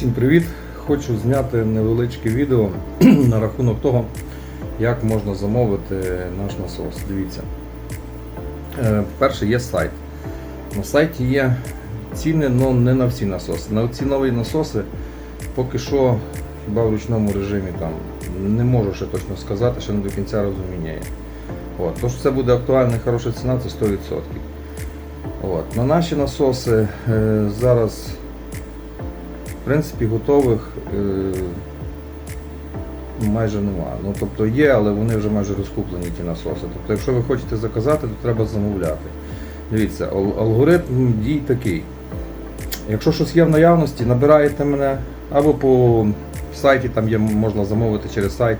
Всім привіт! Хочу зняти невеличке відео на рахунок того, як можна замовити наш насос. Дивіться. Е, Перше є сайт. На сайті є ціни, але не на всі насоси. На ці нові насоси поки що хіба в ручному режимі там не можу ще точно сказати, ще не до кінця розуміння є. От. То, що це буде актуальна хороша ціна, це 100%. От. На наші насоси е, зараз в принципі, готових е, майже нема. Ну, тобто є, але вони вже майже розкуплені ті насоси. Тобто, якщо ви хочете заказати, то треба замовляти. Дивіться, алгоритм дій такий. Якщо щось є в наявності, набираєте мене або по сайті, там є, можна замовити через сайт,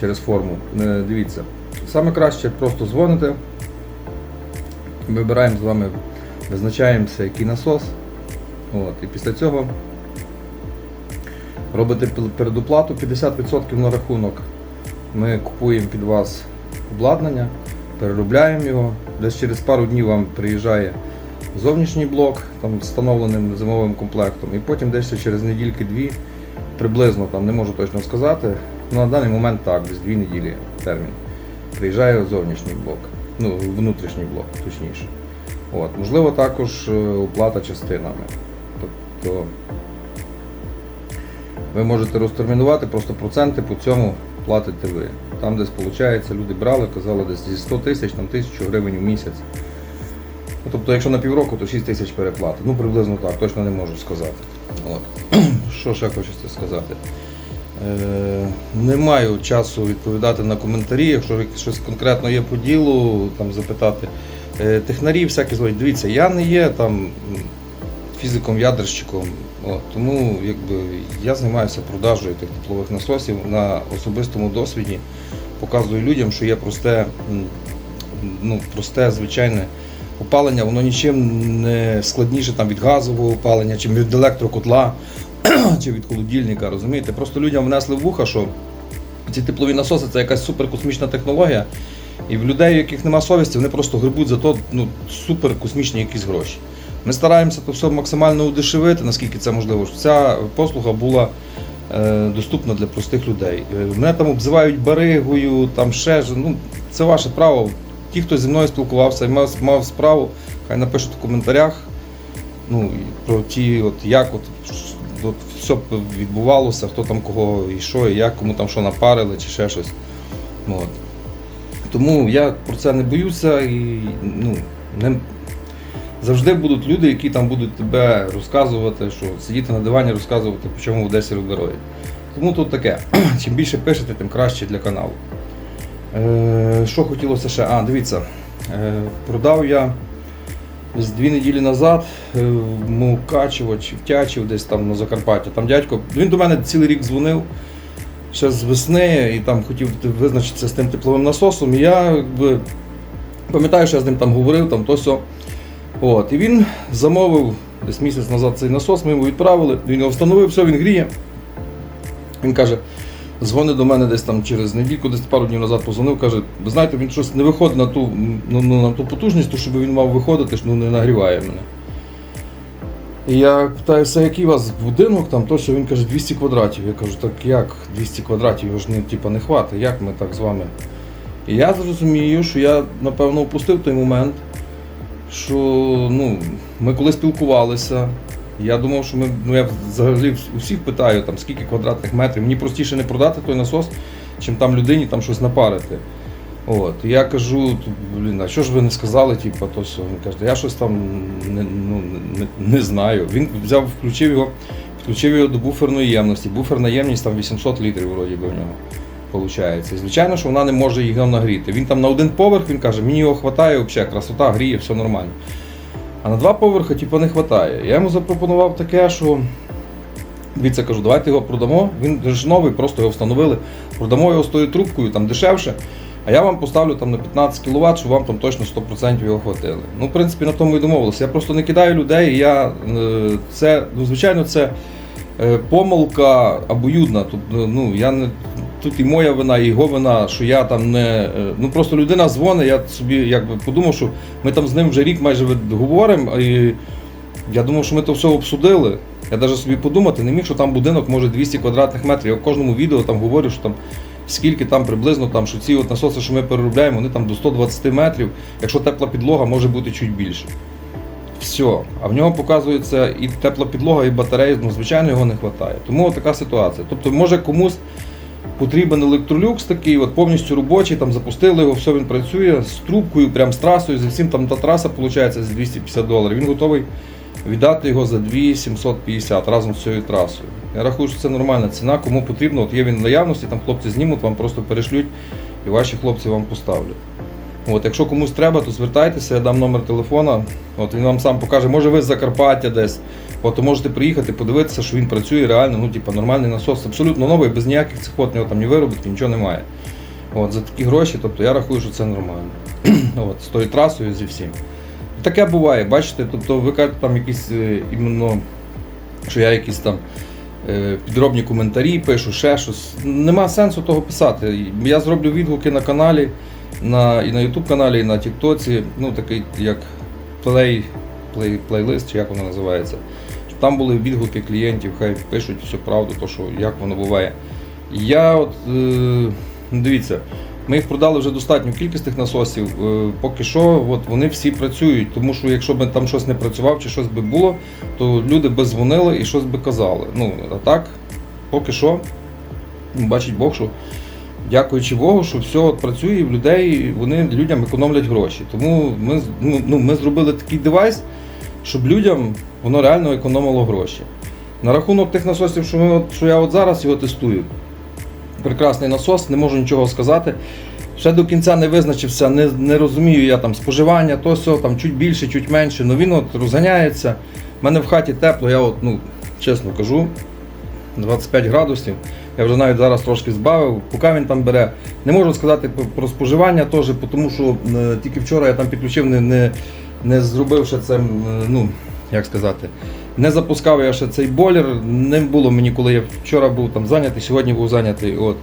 через форму. Е, Дивіться, саме краще просто дзвоните, вибираємо з вами, визначаємося, який насос. От, і після цього робите передоплату 50% на рахунок. Ми купуємо під вас обладнання, переробляємо його. Десь через пару днів вам приїжджає зовнішній блок там, встановленим зимовим комплектом. І потім десь через недільки-дві, приблизно там не можу точно сказати. Ну, на даний момент так, десь дві неділі термін. Приїжджає зовнішній блок, ну, внутрішній блок, точніше. От, можливо, також е, оплата частинами. Тобто ви можете розтермінувати, просто проценти по цьому платите ви. Там десь виходить, люди брали, казали десь зі 100 тисяч, там тисячу гривень в місяць. Ну, тобто, якщо на півроку, то 6 тисяч переплати. Ну, приблизно так, точно не можу сказати. От. Що ще хочеться сказати? Е, не маю часу відповідати на коментарі, якщо щось конкретно є по ділу, там запитати. Е, технарі всякі зводять. Дивіться, я не є там фізиком-ядерщиком, тому якби, я займаюся продажею тих теплових насосів на особистому досвіді. Показую людям, що є просте, ну, просте, звичайне опалення, воно нічим не складніше там, від газового опалення, чи від електрокотла, чи від холодильника. Розумієте? Просто людям внесли в вуха, що ці теплові насоси це якась суперкосмічна технологія. І в людей, у яких нема совісті, вони просто грибуть за то ну, суперкосмічні якісь гроші. Ми стараємося то все максимально удешевити, наскільки це можливо, щоб ця послуга була е, доступна для простих людей. Е, Мене там обзивають баригою, там ще ж, ну, це ваше право. Ті, хто зі мною спілкувався і мав, мав справу, хай напишуть в коментарях ну, про ті, от, як от, от, все відбувалося, хто там кого і що, і як, кому там що напарили чи ще щось. Ну, от. Тому я про це не боюся і ну, не... завжди будуть люди, які там будуть тебе розказувати, що сидіти на дивані, розказувати, по чому в Одесі дороги. Тому тут таке. Чим більше пишете, тим краще для каналу. Е, що хотілося ще? А, дивіться, е, продав я десь дві неділі назад е, в Мукачево чи в десь там на Закарпатті. Там дядько, він до мене цілий рік дзвонив ще з весни і там хотів визначитися з тим тепловим насосом. І я якби, пам'ятаю, що я з ним там говорив, там то сьо. От, і він замовив десь місяць назад цей насос, ми йому відправили, він його встановив, все, він гріє. Він каже, дзвонить до мене десь там через недільку, десь пару днів назад позвонив, каже, ви знаєте, він щось не виходить на ту, ну, ну, на ту потужність, то щоб він мав виходити, ж ну, не нагріває мене. І я питаюся, який у вас будинок, там то, що він каже 200 квадратів. Я кажу, так як 200 квадратів, його ж не, типа, не хватить, як ми так з вами? І я зрозумію, що я, напевно, упустив той момент, що ну, ми коли спілкувалися, я думав, що ми, ну я взагалі у всіх питаю, там, скільки квадратних метрів. Мені простіше не продати той насос, чим там людині там щось напарити. От, я кажу, блін, а що ж ви не сказали, типу, то що? Він каже, я щось там не, ну, не, не знаю. Він взяв, включив його, підключив його до буферної ємності. Буферна ємність там 800 літрів вроді би в нього. Получається. Звичайно, що вона не може його нагріти. Він там на один поверх, він каже, мені його вистачає, взагалі, красота, гріє, все нормально. А на два поверхи, типу, не вистачає. Я йому запропонував таке, що. Дивіться, кажу, давайте його продамо. Він ж новий, просто його встановили. Продамо його з тою трубкою, там дешевше. А я вам поставлю там на 15 кВт, щоб вам там точно 100% його хватили. Ну, в принципі, на тому і домовилися. Я просто не кидаю людей. і Я, е, це, ну, звичайно, це помилка обоюдна. Тобто, ну, я не, тут і моя вина, і його вина, що я там не. е, Ну просто людина дзвонить, я собі якби подумав, що ми там з ним вже рік майже говоримо. І я думав, що ми то все обсудили. Я навіть собі подумати не міг, що там будинок може 200 квадратних метрів. Я в кожному відео там говорю, що там скільки там приблизно там, що ці от насоси, що ми переробляємо, вони там до 120 метрів. Якщо тепла підлога, може бути чуть більше. Все. А в нього показується і тепла підлога, і батареї, ну, звичайно, його не вистачає. Тому така ситуація. Тобто, може комусь потрібен електролюкс такий, от повністю робочий, там запустили його, все він працює з трубкою, прям з трасою, з всім там та траса виходить за 250 доларів. Він готовий віддати його за 2750 разом з цією трасою. Я рахую, що це нормальна ціна. Кому потрібно, от є він в наявності, там хлопці знімуть, вам просто перешлють і ваші хлопці вам поставлять. От, якщо комусь треба, то звертайтеся, я дам номер телефона. От він вам сам покаже, може ви з Закарпаття десь. От, то можете приїхати, подивитися, що він працює реально, ну, типу, нормальний насос, абсолютно новий, без ніяких цих от, нього там ні виробітки, нічого немає. От, за такі гроші, тобто я рахую, що це нормально. От, з тою трасою, зі всім. Таке буває, бачите, тобто ви кажете там якісь е, іменно, що я якісь там е, підробні коментарі пишу, ще щось. Нема сенсу того писати. Я зроблю відгуки на каналі, на, і на YouTube каналі, і на Тіктоці, ну такий як плей, плей, плейлист, чи як воно називається. Там були відгуки клієнтів, хай пишуть всю правду, то що як воно буває. Я от е, дивіться, ми їх продали вже достатню кількість тих насосів. Е, Поки що от вони всі працюють, тому що якщо б там щось не працював чи щось би було, то люди би дзвонили і щось би казали. Ну, а так, поки що, ну, бачить Бог, що дякуючи Богу, що все от працює і в людей, вони людям економлять гроші. Тому ми, ну, ну, ми зробили такий девайс, щоб людям воно реально економило гроші. На рахунок тих насосів, що, ми, що я от зараз його тестую, прекрасний насос, не можу нічого сказати. Ще до кінця не визначився, не, не розумію я там споживання, то все, там чуть більше, чуть менше. Ну він от розганяється. У мене в хаті тепло, я от, ну, чесно кажу, 25 градусів. Я вже навіть зараз трошки збавив, поки він там бере. Не можу сказати про- споживання теж, тому що е, тільки вчора я там підключив, не, не, не зробив ще це, е, ну, як сказати, не запускав я ще цей бойлер. Не було мені, коли я вчора був там зайнятий, сьогодні був зайнятий. От,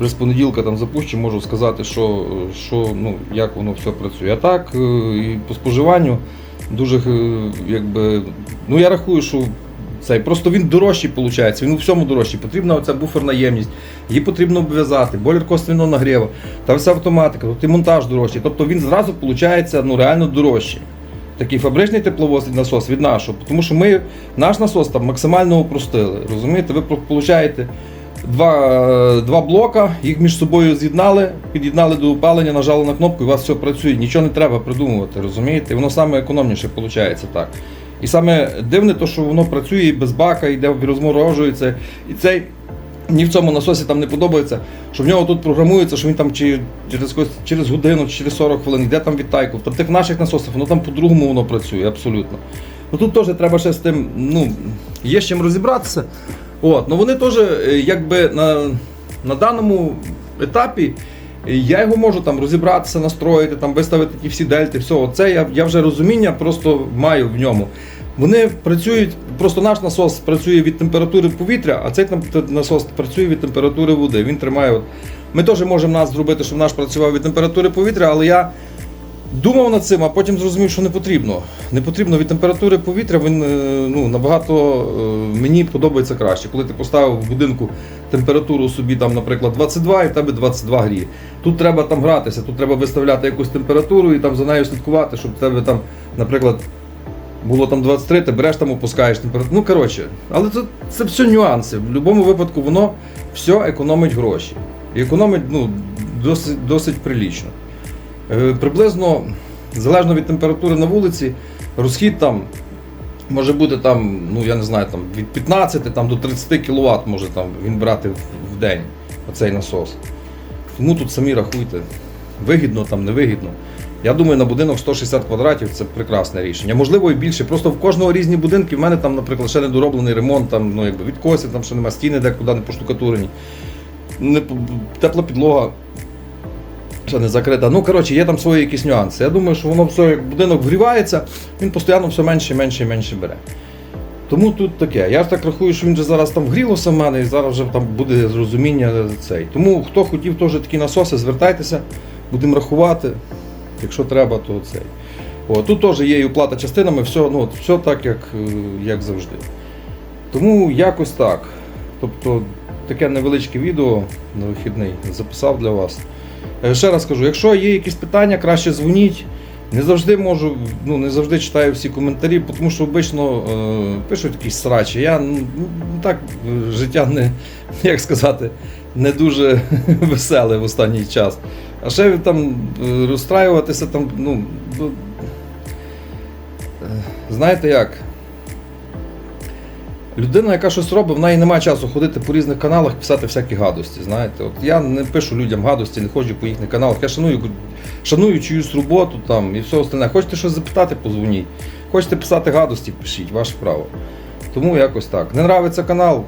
вже з понеділка там запущу, можу сказати, що, що ну, як воно все працює. А так, е, і по споживанню дуже якби. Ну я рахую, що цей просто він дорожчий виходить, він у всьому дорожчий. Потрібна оця буферна ємність, її потрібно обв'язати, бойлер косвіного нагріву, та вся автоматика, тут і монтаж дорожчий. Тобто він зразу виходить ну, реально дорожчий. Такий фабричний тепловоз насос від нашого, тому що ми наш насос там максимально упростили. Розумієте, ви получаєте два, два блока, їх між собою з'єднали, під'єднали до опалення, нажали на кнопку і у вас все працює. Нічого не треба придумувати, розумієте? Воно саме економніше виходить так. І саме дивне, то, що воно працює і без бака, йде розморожується. І цей ні в цьому насосі там не подобається, що в нього тут програмується, що він там чи через, через годину, чи через 40 хвилин йде там відтайку. В тих наших насосах воно там по-другому воно працює, абсолютно. Ну тут теж треба ще з тим, ну, є з чим розібратися. От, ну вони теж е, якби на, на даному етапі. е, Я його можу там розібратися, настроїти, там виставити ті всі дельти, все. Оце я, я вже розуміння просто маю в ньому. Вони працюють, просто наш насос працює від температури повітря, а цей насос працює від температури води. Він тримає. От. Ми теж можемо нас зробити, щоб наш працював від температури повітря, але я думав над цим, а потім зрозумів, що не потрібно. Не потрібно від температури повітря, він е, ну, набагато е, мені подобається краще. Коли ти поставив в будинку температуру собі, там, наприклад, 22 і в тебе 22 гріє. Тут треба там гратися, тут треба виставляти якусь температуру і там за нею слідкувати, щоб в тебе там, наприклад, було там 23, ти береш там опускаєш температуру. Ну, коротше, але це, це все нюанси. В будь-якому випадку воно все економить гроші. І економить ну, досить, досить прилічно. Е, приблизно, залежно від температури на вулиці, розхід там може бути там, ну я не знаю, там від 15 там, до 30 кВт може там він брати в, день оцей насос. Тому тут самі рахуйте, вигідно там, невигідно. Я думаю, на будинок 160 квадратів це прекрасне рішення. Можливо, і більше. Просто в кожного різні будинки. В мене там, наприклад, ще недороблений ремонт, там, ну, якби відкосів, там ще нема стіни, декуди не поштукатурені. Не, тепла підлога ще не закрита. Ну, коротше, є там свої якісь нюанси. Я думаю, що воно все, як будинок вгрівається, він постійно все менше, менше і менше бере. Тому тут таке. Я ж так рахую, що він же зараз там вгрілося в мене і зараз вже там буде зрозуміння цей. Тому хто хотів теж такі насоси, звертайтеся, будемо рахувати. Якщо треба, то цей. О, тут теж є і оплата частинами, все, ну, все так, як, е, як завжди. Тому якось так. Тобто таке невеличке відео на вихідний записав для вас. Е, Ще раз кажу, якщо є якісь питання, краще дзвоніть. Не завжди можу, ну не завжди читаю всі коментарі, тому що обично е, пишуть якісь срачі. Я ну, ну, так е, життя не, як сказати, не дуже веселе в останній час. А ще там е, розстраюватися там, ну. е, знаєте як? Людина, яка щось робить, в неї немає часу ходити по різних каналах, писати всякі гадості. Знаєте, от я не пишу людям гадості, не ходжу по їхніх каналах. Я шаную, шаную чиюсь роботу там і все остальне. Хочете щось запитати, позвоніть. Хочете писати гадості, пишіть, ваше право. Тому якось так. Не нравиться канал,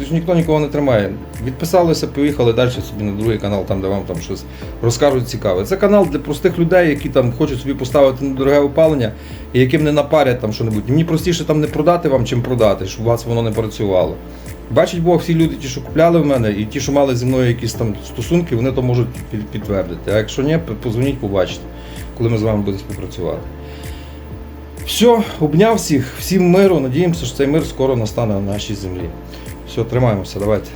то ж ніхто нікого не тримає. Відписалися, поїхали далі собі на другий канал, там, де вам там щось розкажуть цікаве. Це канал для простих людей, які там хочуть собі поставити на дороге опалення і яким не напарять там що-небудь. Мені простіше там не продати вам, чим продати, щоб у вас воно не працювало. Бачить Бог, всі люди, ті, що купляли в мене, і ті, що мали зі мною якісь там стосунки, вони то можуть підтвердити. А якщо ні, позвоніть, побачите, коли ми з вами будемо співпрацювати. Все, обняв всіх, всім миру. Надіємося, що цей мир скоро настане на нашій землі. Все, тримаємося, давайте.